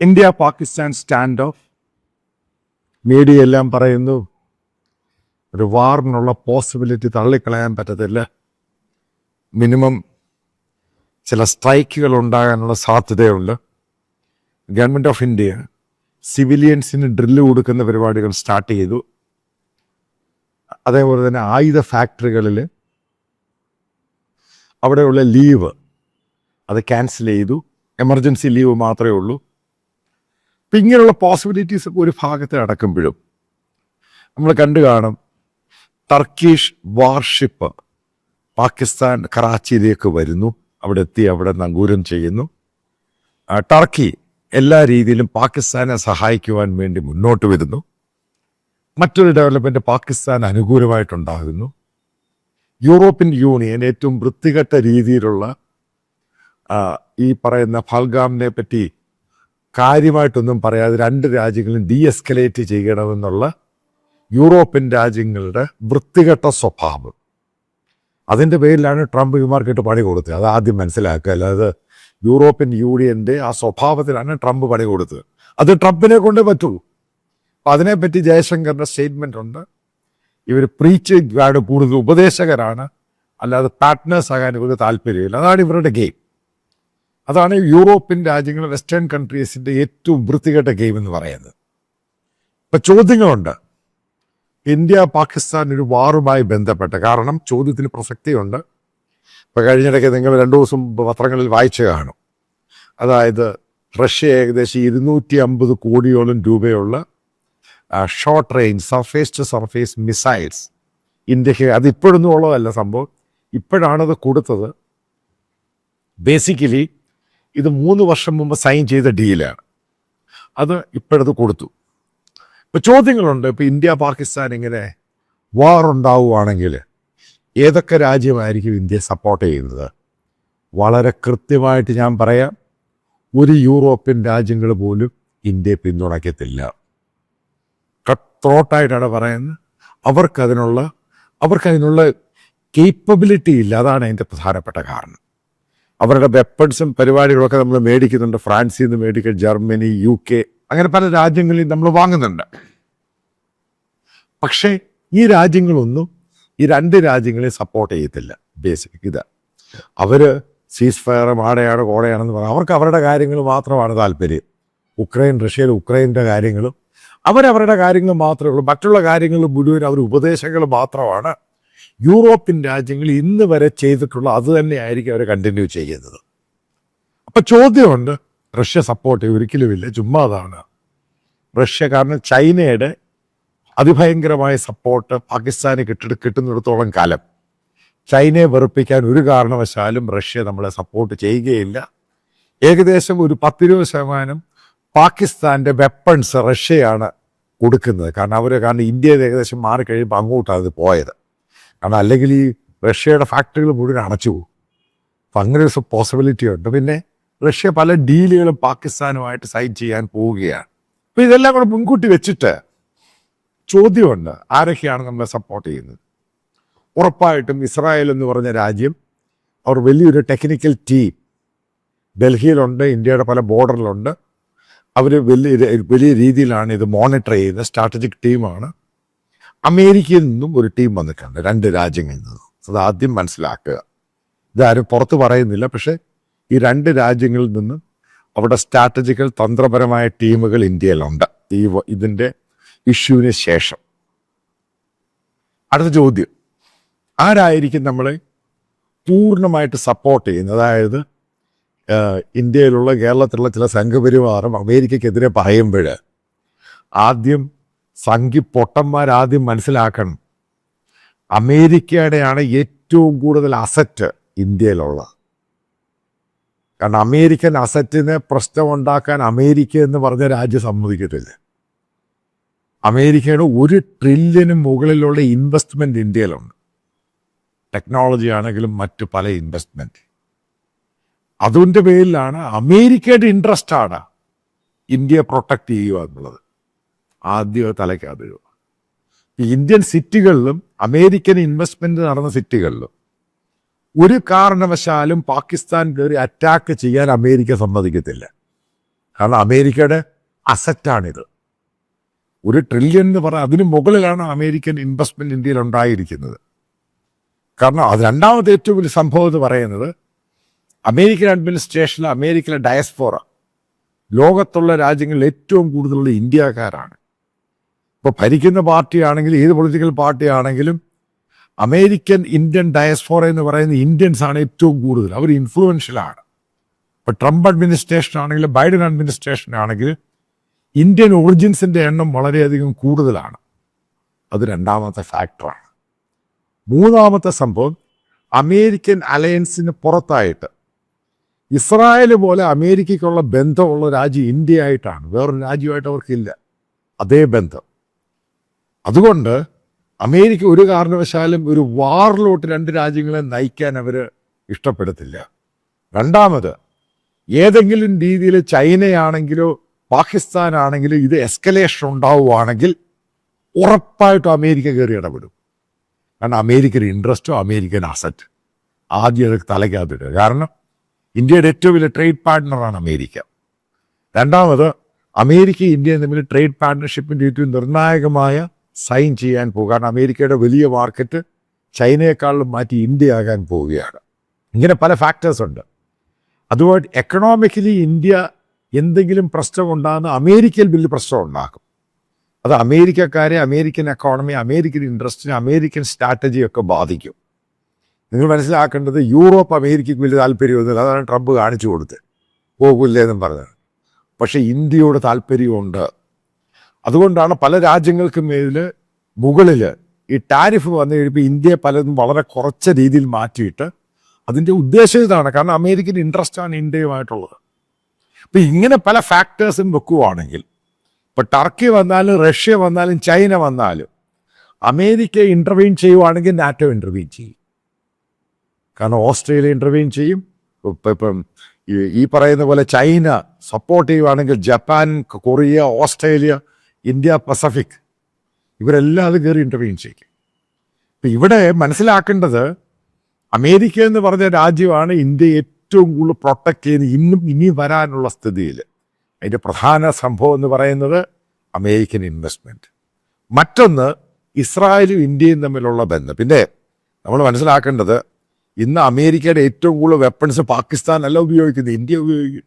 India Pakistan stand off media എല്ലാം പറയുന്നു ഒരു വാറിനുള്ള പോസിബിലിറ്റി തള്ളിക്കളയാൻ പറ്റത്തില്ല. മിനിമം ചില സ്ട്രൈക്കുകൾ ഉണ്ടാകാനുള്ള സാധ്യതയുണ്ട്. ഗവൺമെന്റ് ഓഫ് ഇന്ത്യ സിവിലിയൻസിന് ഡ്രില്ല് കൊടുക്കുന്ന പരിപാടികൾ സ്റ്റാർട്ട് ചെയ്തു. അതേപോലെ തന്നെ ആയുധ ഫാക്ടറികളിൽ അവിടെയുള്ള ലീവ് അത് ക്യാൻസൽ ചെയ്തു. എമർജൻസി ലീവ് മാത്രമേ ഉള്ളൂ. അപ്പം ഇങ്ങനെയുള്ള പോസിബിലിറ്റീസ് ഒക്കെ ഒരു ഭാഗത്ത് അടക്കുമ്പോഴും നമ്മൾ കണ്ടു കാണും ടർക്കീഷ് വാർഷിപ്പ് പാകിസ്ഥാൻ കറാച്ചിയിലേക്ക് വരുന്നു. അവിടെ എത്തി അവിടെ നങ്കൂരം ചെയ്യുന്നു. ടർക്കി എല്ലാ രീതിയിലും പാകിസ്ഥാനെ സഹായിക്കുവാൻ വേണ്ടി മുന്നോട്ട് വരുന്നു. മറ്റൊരു ഡെവലപ്മെന്റ് പാകിസ്ഥാൻ അനുകൂലമായിട്ടുണ്ടാകുന്നു. യൂറോപ്യൻ യൂണിയൻ ഏറ്റവും വൃത്തികെട്ട രീതിയിലുള്ള ഈ പറയുന്ന ഫൽഗാമിനെ പറ്റി കാര്യമായിട്ടൊന്നും പറയാതെ രണ്ട് രാജ്യങ്ങളും ഡി എസ്കലേറ്റ് ചെയ്യണമെന്നുള്ള യൂറോപ്യൻ രാജ്യങ്ങളുടെ വൃത്തികെട്ട സ്വഭാവം. അതിന്റെ പേരിലാണ് ട്രംപ് ഇമാർക്കിട്ട് പണി കൊടുത്തത്. അത് ആദ്യം മനസ്സിലാക്കുക. അല്ലാതെ യൂറോപ്യൻ യൂണിയന്റെ ആ സ്വഭാവത്തിലാണ് ട്രംപ് പണി കൊടുത്തത്. അത് ട്രംപിനെ കൊണ്ടേ പറ്റുള്ളൂ. അപ്പം അതിനെപ്പറ്റി ജയശങ്കറിന്റെ സ്റ്റേറ്റ്മെന്റ് ഉണ്ട് ഇവർ പ്രീച്ച് ഗാഡ് കൂടുതൽ ഉപദേശകരാണ്. അല്ലാതെ പാർട്ട്നേഴ്സ് ആകാൻ ഇവർക്ക് താല്പര്യമില്ല. അതാണ് ഇവരുടെ ഗെയിം അതാണ് യൂറോപ്യൻ രാജ്യങ്ങൾ വെസ്റ്റേൺ കൺട്രീസിന്റെ ഏറ്റവും വൃത്തികെട്ട ഗെയിം എന്ന് പറയുന്നത്. ഇപ്പൊ ചോദ്യങ്ങളുണ്ട്. ഇന്ത്യ പാകിസ്ഥാൻ ഒരു വാറുമായി ബന്ധപ്പെട്ട് കാരണം ചോദ്യത്തിന് പ്രസക്തിയുണ്ട്. ഇപ്പൊ കഴിഞ്ഞിടയ്ക്ക് നിങ്ങൾ രണ്ടു ദിവസം പത്രങ്ങളിൽ വായിച്ചു കാണും. അതായത് റഷ്യ ഏകദേശം ഇരുന്നൂറ്റി അമ്പത് കോടിയോളം രൂപയുള്ള short range surface to surface missiles ഇന്ത്യയ്ക്ക് അത് ഇപ്പോഴൊന്നും ഉള്ളതല്ല സംഭവം. ഇപ്പോഴാണത് കൊടുത്തത്. ബേസിക്കലി ഇത് മൂന്ന് വർഷം മുമ്പ് സൈൻ ചെയ്ത ഡീലാണ് അത് ഇപ്പോഴത് കൊടുത്തു. ഇപ്പോൾ ചോദ്യങ്ങളുണ്ട് ഇപ്പോൾ ഇന്ത്യ പാകിസ്ഥാൻ ഇങ്ങനെ വാർ ഉണ്ടാവുകയാണെങ്കിൽ ഏതൊക്കെ രാജ്യമായിരിക്കും ഇന്ത്യ സപ്പോർട്ട് ചെയ്യുന്നത്? വളരെ കൃത്യമായിട്ട് ഞാൻ പറയാം ഒരു യൂറോപ്യൻ രാജ്യങ്ങൾ പോലും ഇന്ത്യയെ പിന്തുണയ്ക്കത്തില്ല. കട്ട് ത്രോട്ടായിട്ടാണ് പറയുന്നത്. അവർക്കതിനുള്ള അവർക്കതിനുള്ള കേപ്പബിലിറ്റി ഇല്ല. അതാണ് അതിന്റെ പ്രധാനപ്പെട്ട കാരണം. അവരുടെ വെപ്പൺസും പരിപാടികളൊക്കെ നമ്മൾ മേടിക്കുന്നുണ്ട്. ഫ്രാൻസിൽ നിന്ന് മേടിക്കുക ജർമ്മനി യു കെ അങ്ങനെ പല രാജ്യങ്ങളിൽ നമ്മൾ വാങ്ങുന്നുണ്ട്. പക്ഷേ ഈ രാജ്യങ്ങളൊന്നും ഈ രണ്ട് രാജ്യങ്ങളെ സപ്പോർട്ട് ചെയ്യത്തില്ല. ബേസിക് ഇത്. അവർ സീസ് ഫയർ മാടയാണ് കോടയാണെന്ന് പറയാം അവർക്ക് അവരുടെ കാര്യങ്ങൾ മാത്രമാണ് താല്പര്യം. ഉക്രൈൻ റഷ്യയിൽ ഉക്രൈന്റെ കാര്യങ്ങളും അവരവരുടെ കാര്യങ്ങൾ മാത്രമേ ഉള്ളൂ. മറ്റുള്ള കാര്യങ്ങൾ മുഴുവൻ അവർ ഉപദേശങ്ങൾ മാത്രമാണ് യൂറോപ്യൻ രാജ്യങ്ങൾ ഇന്ന് വരെ ചെയ്തിട്ടുള്ള അത് തന്നെയായിരിക്കും അവർ കണ്ടിന്യൂ ചെയ്യുന്നത്. അപ്പൊ ചോദ്യമുണ്ട് റഷ്യ സപ്പോർട്ട് ഒരിക്കലുമില്ല ചുമ്മാ അതാണ്. റഷ്യ കാരണം ചൈനയുടെ അതിഭയങ്കരമായ സപ്പോർട്ട് പാകിസ്ഥാന് കിട്ടി കിട്ടുന്നിടത്തോളം കാലം. ചൈനയെ വെറുപ്പിക്കാൻ ഒരു കാരണവശാലും റഷ്യ നമ്മളെ സപ്പോർട്ട് ചെയ്യുകയില്ല. ഏകദേശം ഒരു പത്തിരുപത് ശതമാനം പാകിസ്ഥാന്റെ വെപ്പൺസ് റഷ്യയാണ് കൊടുക്കുന്നത്. കാരണം അവർ കാരണം ഇന്ത്യയിൽ ഏകദേശം മാറിക്കഴിയുമ്പോൾ അങ്ങോട്ടാണ് അത് പോയത്. കാരണം അല്ലെങ്കിൽ ഈ റഷ്യയുടെ ഫാക്ടറികൾ മുഴുവൻ അടച്ചു പോകും. അപ്പം അങ്ങനെ ഒരു പോസിബിലിറ്റി ഉണ്ട്. പിന്നെ റഷ്യ പല ഡീലുകളും പാകിസ്ഥാനുമായിട്ട് സൈൻ ചെയ്യാൻ പോവുകയാണ്. അപ്പം ഇതെല്ലാം കൂടെ മുൻകൂട്ടി വെച്ചിട്ട് ചോദ്യമുണ്ട്. ആരൊക്കെയാണ് നമ്മളെ സപ്പോർട്ട് ചെയ്യുന്നത്? ഉറപ്പായിട്ടും ഇസ്രായേൽ എന്ന് പറഞ്ഞ രാജ്യം അവർ വലിയൊരു ടെക്നിക്കൽ ടീം ഡൽഹിയിലുണ്ട് ഇന്ത്യയുടെ പല ബോർഡറിലുണ്ട് അവർ വലിയ വലിയ രീതിയിലാണ് ഇത് മോണിറ്റർ ചെയ്യുന്നത്. സ്ട്രാറ്റജിക് ടീമാണ് അമേരിക്കയിൽ നിന്നും ഒരു ടീം വന്നിട്ടുണ്ട് രണ്ട് രാജ്യങ്ങളിൽ നിന്നും. അത് ആദ്യം മനസ്സിലാക്കുക. ഇതാരും പുറത്ത് പറയുന്നില്ല പക്ഷേ ഈ രണ്ട് രാജ്യങ്ങളിൽ നിന്നും അവിടെ സ്ട്രാറ്റജിക്കൽ തന്ത്രപരമായ ടീമുകൾ ഇന്ത്യയിലുണ്ട്. ഈ ഇതിന്റെ ഇഷ്യൂവിന് ശേഷം. അടുത്ത ചോദ്യം. ആരായിരിക്കും നമ്മൾ പൂർണമായിട്ട് സപ്പോർട്ട് ചെയ്യുന്നത്? അതായത് ഇന്ത്യയിലുള്ള കേരളത്തിലുള്ള ചില സംഘപരിവാറും അമേരിക്കക്കെതിരെ പറയുമ്പോൾ ആദ്യം സംഘി പൊട്ടന്മാരാദ്യം മനസ്സിലാക്കണം. അമേരിക്കയുടെയാണ് ഏറ്റവും കൂടുതൽ അസറ്റ് ഇന്ത്യയിലുള്ളത്. കാരണം അമേരിക്കൻ അസറ്റിന് പ്രശ്നമുണ്ടാക്കാൻ അമേരിക്ക എന്ന് പറഞ്ഞ രാജ്യം സമ്മതിക്കത്തില്ല. അമേരിക്കയുടെ ഒരു ട്രില്യന് മുകളിലുള്ള ഇൻവെസ്റ്റ്മെന്റ് ഇന്ത്യയിലുണ്ട്. ടെക്നോളജി ആണെങ്കിലും മറ്റു പല ഇൻവെസ്റ്റ്മെന്റ് അതിന്റെ പേരിലാണ് അമേരിക്കയുടെ ഇൻട്രസ്റ്റ് ആണ് ഇന്ത്യയെ പ്രൊട്ടക്റ്റ് ചെയ്യുക എന്നുള്ളത്. ആദ്യം തലയ്ക്കത് ഈ ഇന്ത്യൻ സിറ്റികളിലും അമേരിക്കൻ ഇൻവെസ്റ്റ്മെന്റ് നടന്ന സിറ്റികളിലും ഒരു കാരണവശാലും പാകിസ്ഥാൻ കയറി അറ്റാക്ക് ചെയ്യാൻ അമേരിക്ക സമ്മതിക്കത്തില്ല. കാരണം അമേരിക്കയുടെ അസറ്റാണിത് ഒരു ട്രില്യൺ എന്ന് പറഞ്ഞാൽ അതിന് മുകളിലാണ് അമേരിക്കൻ ഇൻവെസ്റ്റ്മെന്റ് ഇന്ത്യയിൽ ഉണ്ടായിരിക്കുന്നത്. കാരണം അത് രണ്ടാമത്തെ ഏറ്റവും വലിയ സംഭവം എന്ന് പറയുന്നത് അമേരിക്കൻ അഡ്മിനിസ്ട്രേഷൻ അമേരിക്കയിലെ ഡയസ്ഫോറ ലോകത്തുള്ള രാജ്യങ്ങളിൽ ഏറ്റവും കൂടുതലുള്ള ഇന്ത്യക്കാരാണ്. ഇപ്പോൾ ഭരിക്കുന്ന പാർട്ടിയാണെങ്കിലും ഏത് പൊളിറ്റിക്കൽ പാർട്ടിയാണെങ്കിലും അമേരിക്കൻ ഇന്ത്യൻ ഡയസ്ഫോറ എന്ന് പറയുന്ന ഇന്ത്യൻസ് ആണ് ഏറ്റവും കൂടുതൽ. അവർ ഇൻഫ്ലുവൻഷ്യലാണ് ഇപ്പോൾ ട്രംപ് അഡ്മിനിസ്ട്രേഷൻ ആണെങ്കിലും ബൈഡൻ അഡ്മിനിസ്ട്രേഷൻ ആണെങ്കിലും ഇന്ത്യൻ ഒറിജിൻസിന്റെ എണ്ണം വളരെയധികം കൂടുതലാണ്. അത് രണ്ടാമത്തെ ഫാക്ടറാണ് മൂന്നാമത്തെ സംഭവം അമേരിക്കൻ അലയൻസിന് പുറത്തായിട്ട് ഇസ്രായേൽ പോലെ അമേരിക്കയ്ക്കുള്ള ബന്ധമുള്ള രാജ്യം ഇന്ത്യയായിട്ടാണ്. വേറൊരു രാജ്യമായിട്ട് അവർക്കില്ല. അതേ ബന്ധം. അതുകൊണ്ട് അമേരിക്ക ഒരു കാരണവശാലും ഒരു വാറിലോട്ട് രണ്ട് രാജ്യങ്ങളെ നയിക്കാൻ അവർ ഇഷ്ടപ്പെടത്തില്ല. രണ്ടാമത് ഏതെങ്കിലും രീതിയിൽ ചൈനയാണെങ്കിലോ പാകിസ്ഥാനാണെങ്കിലോ ഇത് എസ്കലേഷൻ ഉണ്ടാവുകയാണെങ്കിൽ ഉറപ്പായിട്ടും അമേരിക്ക കയറി ഇടപെടും. കാരണം അമേരിക്കൻ ഇൻട്രസ്റ്റോ അമേരിക്കൻ അസറ്റ് ആദ്യം അത് തലയ്ക്കകത്തിടുക കാരണം ഇന്ത്യയുടെ ഏറ്റവും വലിയ ട്രേഡ് പാർട്ട്ണറാണ് അമേരിക്ക. രണ്ടാമത് അമേരിക്ക ഇന്ത്യ തമ്മിൽ ട്രേഡ് പാർട്ട്ണർഷിപ്പിന്റെ ഏറ്റവും നിർണായകമായ സൈൻ ചെയ്യാൻ പോകും കാരണം അമേരിക്കയുടെ വലിയ മാർക്കറ്റ് ചൈനയെക്കാളും മാറ്റി ഇന്ത്യ ആകാൻ പോവുകയാണ്. ഇങ്ങനെ പല ഫാക്ടേഴ്സ് ഉണ്ട്. അതുപോലെ എക്കണോമിക്കലി ഇന്ത്യ എന്തെങ്കിലും പ്രശ്നമുണ്ടാകുന്ന അമേരിക്കയിൽ വലിയ പ്രശ്നം ഉണ്ടാക്കും അത് അമേരിക്കക്കാരെ അമേരിക്കൻ എക്കോണമി അമേരിക്കൻ ഇൻട്രസ്റ്റിനെ അമേരിക്കൻ സ്ട്രാറ്റജിയൊക്കെ ബാധിക്കും. നിങ്ങൾ മനസ്സിലാക്കേണ്ടത് യൂറോപ്പ് അമേരിക്കയ്ക്ക് വലിയ താല്പര്യമൊന്നുമില്ല അതാണ് ട്രംപ് കാണിച്ചു കൊടുത്ത് പോകില്ല എന്നും പറഞ്ഞത് പക്ഷേ ഇന്ത്യയോട് താല്പര്യമുണ്ട്. അതുകൊണ്ടാണ് പല രാജ്യങ്ങൾക്കും മേലിൽ മുകളിൽ ഈ ടാരിഫ് വന്നു കഴിയുമ്പോൾ ഇന്ത്യയെ പലതും വളരെ കുറച്ച രീതിയിൽ മാറ്റിയിട്ട് അതിന്റെ ഉദ്ദേശം ഇതാണ്. കാരണം അമേരിക്കൻ ഇൻട്രസ്റ്റാണ് ഇന്ത്യയുമായിട്ടുള്ളത്. അപ്പം ഇങ്ങനെ പല ഫാക്ടേഴ്സും വെക്കുവാണെങ്കിൽ ഇപ്പം ടർക്കി വന്നാലും റഷ്യ വന്നാലും ചൈന വന്നാലും അമേരിക്ക ഇന്റർവീൻ ചെയ്യുവാണെങ്കിൽ നാറ്റോ ഇന്റർവീൻ ചെയ്യും. കാരണം ഓസ്ട്രേലിയ ഇന്റർവീൻ ചെയ്യും. ഇപ്പം ഈ പറയുന്ന പോലെ ചൈന സപ്പോർട്ട് ചെയ്യുവാണെങ്കിൽ Japan Korea Australia India Pacific. ഇവരെല്ലാം അത് കയറി ഇന്റർവ്യൂ ചെയ്യും. ഇപ്പം ഇവിടെ മനസ്സിലാക്കേണ്ടത് അമേരിക്ക എന്ന് പറഞ്ഞ രാജ്യമാണ് ഇന്ത്യ ഏറ്റവും കൂടുതൽ പ്രൊട്ടക്റ്റ് ചെയ്യുന്നത് ഇന്നും ഇനി വരാനുള്ള സ്ഥിതിയിൽ അതിന്റെ പ്രധാന സംഭവം എന്ന് പറയുന്നത് അമേരിക്കൻ ഇൻവെസ്റ്റ്മെന്റ് മറ്റൊന്ന് ഇസ്രായേലും ഇന്ത്യയും തമ്മിലുള്ള ബന്ധം. പിന്നെ നമ്മൾ മനസ്സിലാക്കേണ്ടത് ഇന്ന് അമേരിക്കയുടെ ഏറ്റവും കൂടുതൽ വെപ്പൺസ് പാകിസ്ഥാൻ അല്ല ഉപയോഗിക്കുന്നത് ഇന്ത്യ ഉപയോഗിക്കും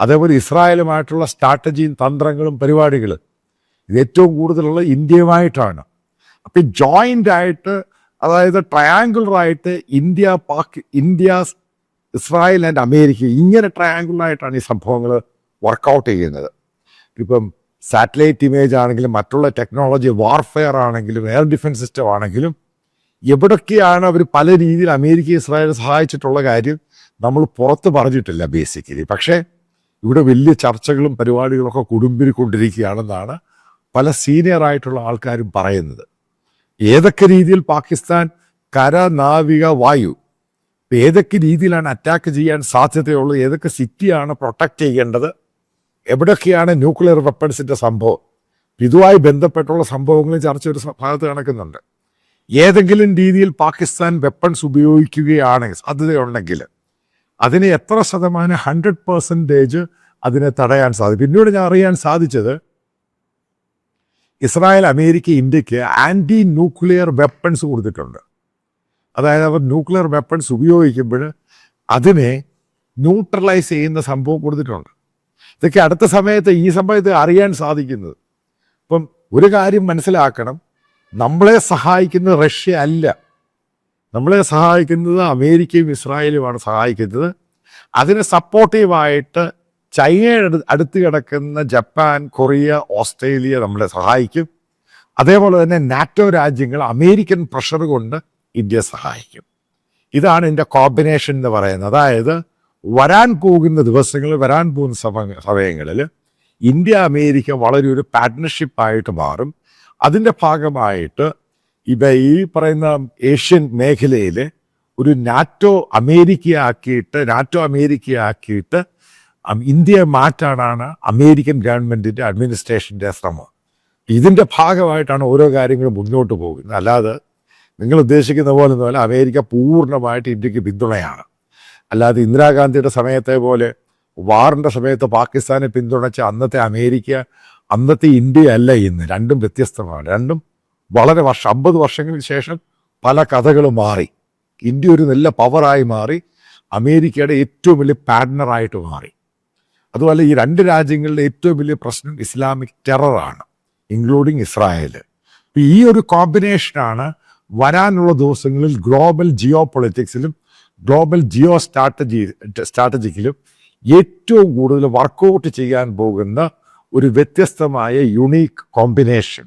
അതേപോലെ ഇസ്രായേലുമായിട്ടുള്ള സ്ട്രാറ്റജിയും തന്ത്രങ്ങളും പരിപാടികൾ ഇത് ഏറ്റവും കൂടുതലുള്ള ഇന്ത്യയുമായിട്ടാണ്. അപ്പം ജോയിന്റ് ആയിട്ട് അതായത് ട്രയാങ്കുലറായിട്ട് India Pak India Israel and America ഇങ്ങനെ ട്രയാങ്കുലറായിട്ടാണ് ഈ സംഭവങ്ങൾ വർക്കൗട്ട് ചെയ്യുന്നത്. ഇപ്പം സാറ്റലൈറ്റ് ഇമേജ് ആണെങ്കിലും മറ്റുള്ള ടെക്നോളജി വാർഫെയർ ആണെങ്കിലും എയർ ഡിഫൻസ് സിസ്റ്റം ആണെങ്കിലും എവിടൊക്കെയാണ് അവർ പല രീതിയിൽ അമേരിക്ക ഇസ്രായേൽ സഹായിച്ചിട്ടുള്ള കാര്യം നമ്മൾ പുറത്ത് പറഞ്ഞിട്ടില്ല ബേസിക്കലി പക്ഷേ ഇവിടെ വലിയ ചർച്ചകളും പരിപാടികളൊക്കെ കുടുംബിരിക്കൊണ്ടിരിക്കുകയാണെന്നാണ് പല സീനിയർ ആയിട്ടുള്ള ആൾക്കാരും പറയുന്നത്. ഏതൊക്കെ രീതിയിൽ പാകിസ്ഥാൻ കര നാവിക വായു ഏതൊക്കെ രീതിയിലാണ് അറ്റാക്ക് ചെയ്യാൻ സാധ്യതയുള്ളത് ഏതൊക്കെ സിറ്റിയാണ് പ്രൊട്ടക്റ്റ് ചെയ്യേണ്ടത് എവിടെയൊക്കെയാണ് ന്യൂക്ലിയർ വെപ്പൺസിന്റെ സംഭവം ഇതുമായി ബന്ധപ്പെട്ടുള്ള സംഭവങ്ങൾ ചർച്ച ഒരു ഭാഗത്ത് നടക്കുന്നുണ്ട്. ഏതെങ്കിലും രീതിയിൽ പാകിസ്ഥാൻ വെപ്പൺസ് ഉപയോഗിക്കുകയാണെങ്കിൽ സാധ്യതയുണ്ടെങ്കിൽ അതിന് എത്ര ശതമാനം ഹൺഡ്രഡ് പെർസെന്റേജ് അതിനെ തടയാൻ സാധിക്കും. പിന്നീട് ഞാൻ അറിയാൻ സാധിച്ചത് ഇസ്രായേൽ അമേരിക്ക ഇന്ത്യയ്ക്ക് ആന്റി ന്യൂക്ലിയർ വെപ്പൺസ് കൊടുത്തിട്ടുണ്ട്. അതായത് അവർ ന്യൂക്ലിയർ വെപ്പൺസ് ഉപയോഗിക്കുമ്പോൾ അതിനെ ന്യൂട്രലൈസ് ചെയ്യുന്ന സംഭവം കൊടുത്തിട്ടുണ്ട്. ഇതൊക്കെ അടുത്ത സമയത്ത് ഈ സമയത്ത് അറിയാൻ സാധിക്കുന്നത്. അപ്പം ഒരു കാര്യം മനസ്സിലാക്കണം. നമ്മളെ സഹായിക്കുന്നത് റഷ്യ അല്ല. നമ്മളെ സഹായിക്കുന്നത് അമേരിക്കയും ഇസ്രായേലുമാണ് സഹായിക്കുന്നത്. അതിന് സപ്പോർട്ടീവായിട്ട് ചൈനയുടെ അടു- അടുത്ത് കിടക്കുന്ന ജപ്പാൻ കൊറിയ ഓസ്ട്രേലിയ നമ്മളെ സഹായിക്കും. അതേപോലെ തന്നെ നാറ്റോ രാജ്യങ്ങൾ അമേരിക്കൻ പ്രഷർ കൊണ്ട് ഇന്ത്യയെ സഹായിക്കും. ഇതാണ് ഇതിന്റെ കോമ്പിനേഷൻ എന്ന് പറയുന്നത്. അതായത് വരാൻ പോകുന്ന ദിവസങ്ങളിൽ വരാൻ പോകുന്ന സമ- സമയങ്ങളിൽ ഇന്ത്യ അമേരിക്ക വളരെ ഒരു പാർട്ട്ണർഷിപ്പായിട്ട് മാറും. അതിന്റെ ഭാഗമായിട്ട് ഇവ ഈ പറയുന്ന ഏഷ്യൻ മേഖലയിൽ ഒരു നാറ്റോ അമേരിക്കയാക്കിയിട്ട് നാറ്റോ അമേരിക്കയാക്കിയിട്ട് ഇന്ത്യയെ മാറ്റാനാണ് അമേരിക്കൻ ഗവൺമെന്റിന്റെ അഡ്മിനിസ്ട്രേഷന്റെ ശ്രമം. ഇതിന്റെ ഭാഗമായിട്ടാണ് ഓരോ കാര്യങ്ങളും മുന്നോട്ട് പോകുന്നത്. അല്ലാതെ നിങ്ങൾ ഉദ്ദേശിക്കുന്ന പോലെ പോലെ അമേരിക്ക പൂർണമായിട്ട് ഇന്ത്യയ്ക്ക് പിന്തുണയാണ്. അല്ലാതെ ഇന്ദിരാഗാന്ധിയുടെ സമയത്തെ പോലെ വാറിന്റെ സമയത്ത് പാകിസ്ഥാനെ പിന്തുണച്ച അന്നത്തെ അമേരിക്ക അന്നത്തെ ഇന്ത്യ അല്ല ഇന്ന്. രണ്ടും വ്യത്യസ്തമാണ്. രണ്ടും വളരെ വർഷം അമ്പത് വർഷങ്ങൾക്ക് ശേഷം പല കഥകളും മാറി. ഇന്ത്യ ഒരു നല്ല പവറായി മാറി. അമേരിക്കയുടെ ഏറ്റവും വലിയ പാർട്ട്ണറായിട്ട് മാറി. അതുപോലെ ഈ രണ്ട് രാജ്യങ്ങളുടെ ഏറ്റവും വലിയ പ്രശ്നം ഇസ്ലാമിക് ടെററാണ് ഇൻക്ലൂഡിങ് ഇസ്രായേൽ ഈ ഒരു കോമ്പിനേഷനാണ് വരാനുള്ള ദിവസങ്ങളിൽ ഗ്ലോബൽ ജിയോ പൊളിറ്റിക്സിലും ഗ്ലോബൽ ജിയോ സ്ട്രാറ്റജി സ്ട്രാറ്റജിക്കിലും ഏറ്റവും കൂടുതൽ വർക്കൗട്ട് ചെയ്യാൻ പോകുന്ന ഒരു വ്യത്യസ്തമായ യുണീക്ക് കോമ്പിനേഷൻ